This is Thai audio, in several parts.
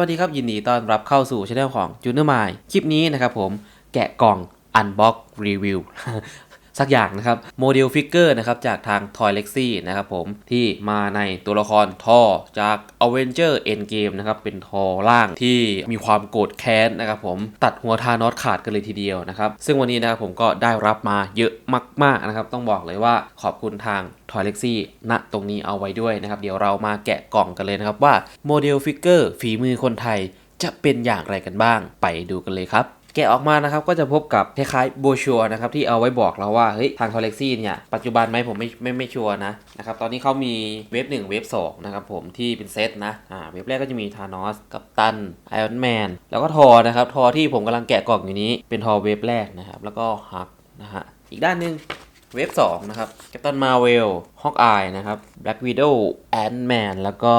วัสดีครับยินดีต้อนรับเข้าสู่ช่องของจูเนอร์มายคลิปนี้นะครับผมแกะกล่อง Unbox Review สักอย่างนะครับโมเดลฟิกเกอร์นะครับจากทาง Toy l e x y นะครับผมที่มาในตัวละครทอจาก Avenger Endgame นะครับเป็นทอล่างที่มีความโกรธแค้นนะครับผมตัดหัวทานอสขาดกันเลยทีเดียวนะครับซึ่งวันนี้นะครับผมก็ได้รับมาเยอะมากๆนะครับต้องบอกเลยว่าขอบคุณทางทอยเล็กซี่ณตรงนี้เอาไว้ด้วยนะครับ เดี๋ยวเรามาแกะกล่องกันเลยนะครับว่าโมเดลฟิกเกอร์ฝีมือคนไทยจะเป็นอย่างไรกันบ้างไปดูกันเลยครับ แกะออกมานะครับก็จะพบกับคล้ายๆโบชัวนะครับที่เอาไว้บอกเราว่าเฮ้ยทางทอเล็กซี่เนี่ยปัจจุบันไหมผมไม่ไม่ไม่ชัวร์นะนะครับตอนนี้เขามีเว็บ 1 เว็บ 2 นะครับผมที่เป็นเซตนะอ่าเว็บแรกก็จะมีธานอสกับตันไอออนแมนแล้วก็ทอนะครับทอที่ผมกำลังแกะกล่องอยู่นี้เป็นทอเว็บแรกนะครับแล้วก็ฮักนะฮะอีกด้านหนึ่งเว็บ 2 นะครับแคปตันมาเวลฮอกอายนะครับแบล็กวิด o วแอนด์แมนแล้วก็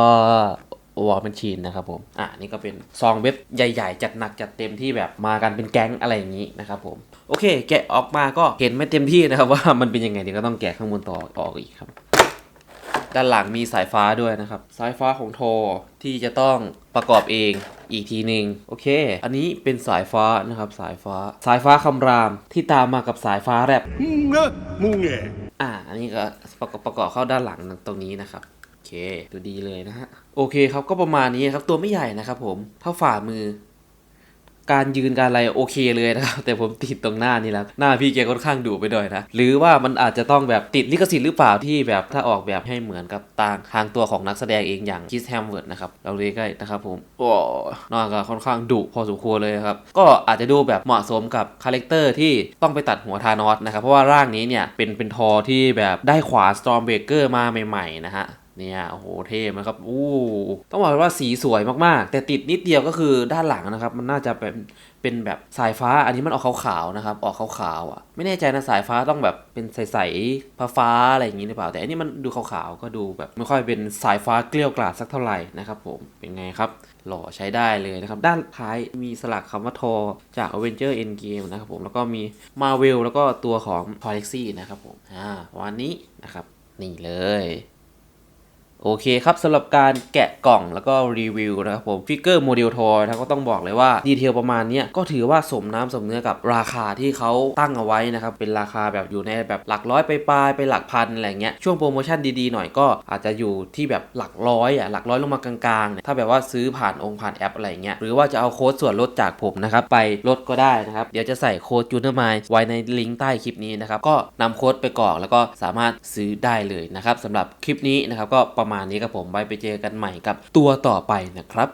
วอร์ a มชีนนะครับผมอะนี่ก็เป็นซองเว็บใหญ่ๆ จัดหนักจัดเต็มที่แบบมากันเป็นแก๊งอะไรอย่างนี้นะครับผมโอเค แกะออกมาก็เห็นไม่เต็มที่นะครับว่ามันเป็นยังไงเดี๋ยวก็ต้องแกะข้างบนต่อออกอีกครับด้านหลังมีสายฟ้าด้วยนะครับ สายฟ้าของโทรที่จะต้องประกอบเองอีกทีหนึ่งโอเค อันนี้เป็นสายฟ้านะครับ สายฟ้า สายฟ้าคำรามที่ตามมากับสายฟ้าแรบ뭉에อ่าอันนี้ก็ประกอบประกอบเข้าด้านหลังตรงนี้นะครับโอ เคดูดีเลยนะฮะ โอเคครับก็ประมาณนี้ครับ ตัวไม่ใหญ่นะครับผม เท่าฝ่ามือ การยืนการอะไรโอเคเลยนะครับ แต่ผมติดตรงหน้านี่แหล้ว หน้าพี่แกค่อนข้างดุไปหน่อยนะ หรือว่ามันอาจจะต้องแบบติดลิขสิทธิ์หรือเปล่าที่แบบถ้าออกแบบให้เหมือนกับต่างทางตัวของนักแสดงเองอย่างคิสแฮมเวิร์ดนะครับ เราเรียกได้นะครับผมโอ้หน้าก็ค่อนข้างดุพอสมควรเลยครับ ก็อาจจะดูแบบเหมาะสมกับคาแรคเตอร์ที่ต้องไปตัดหัวทานอสนะครับ เพราะว่าร่างนี้เนี่ยเป็นเป็นทอที่แบบได้ขวาสตอมเบเกอร์มาใหม่ๆนะฮะ เนี่ยโอ้โหเท่มากครับอู้ต้องบอกเลยว่าสีสวยมากๆ แต่ติดนิดเดียวก็คือด้านหลังนะครับ มันน่าจะเป็นเป็นแบบสายฟ้าอันนี้มันออกขาวๆนะครับ ออกขาวๆอะ ไม่แน่ใจนะสายฟ้าต้องแบบเป็นใสๆฟ้าๆอะไรอย่างนี้หรือเปล่า แต่อันนี้มันดูขาวๆก็ดูแบบไม่ค่อยเป็นสายฟ้าเกลี้ยวกล่อมสักเท่าไหร่นะครับผมเป็นไงครับหล่อใช้ได้เลยนะครับ ด้านท้ายมีสลักคำว่าทอจาก Avenger Endgame นะครับผมแล้วก็มี Marvel แล้วก็ตัวของ t o l e x y นะครับผมอ่าวันนี้นะครับ นี่เลย โอเคครับสำหรับการแกะกล่องแล้วก็รีวิวนะครับผมฟิกเกอร์โมเดลทอยนะก็ต้องบอกเลยว่า ดีเทลประมาณนี้ก็ถือว่าสมน้ำสมเนื้อกับราคาที่เขาตั้งเอาไว้นะครับ เป็นราคาแบบอยู่ในแบบหลักร้อยไปปลายไปหลักพันอะไรเงี้ยช่วงโปรโมชั่นดีๆหน่อยก็อาจจะอยู่ที่แบบหลักร้อยอะหลักร้อยลงมากลางๆเนี่ยถ้าแบบว่าซื้อผ่านองค์ผ่านแอปอะไรเงี้ยหรือว่าจะเอาโค้ดส่วนลดจากผมนะครับไปลดก็ได้นะครับเดี๋ยวจะใส่โค้ดจูเนอร์มายไว้ในลิงก์ใต้คลิปนี้นะครับก็นำโค้ดไปกรอกแล้วก็สามารถซื้อได้เลยนะครับสำหรับคลิปนี้นะครับก็ประมาณนี้ครับผมไว้ไปเจอกันใหม่กับตัวต่อไปนะครับ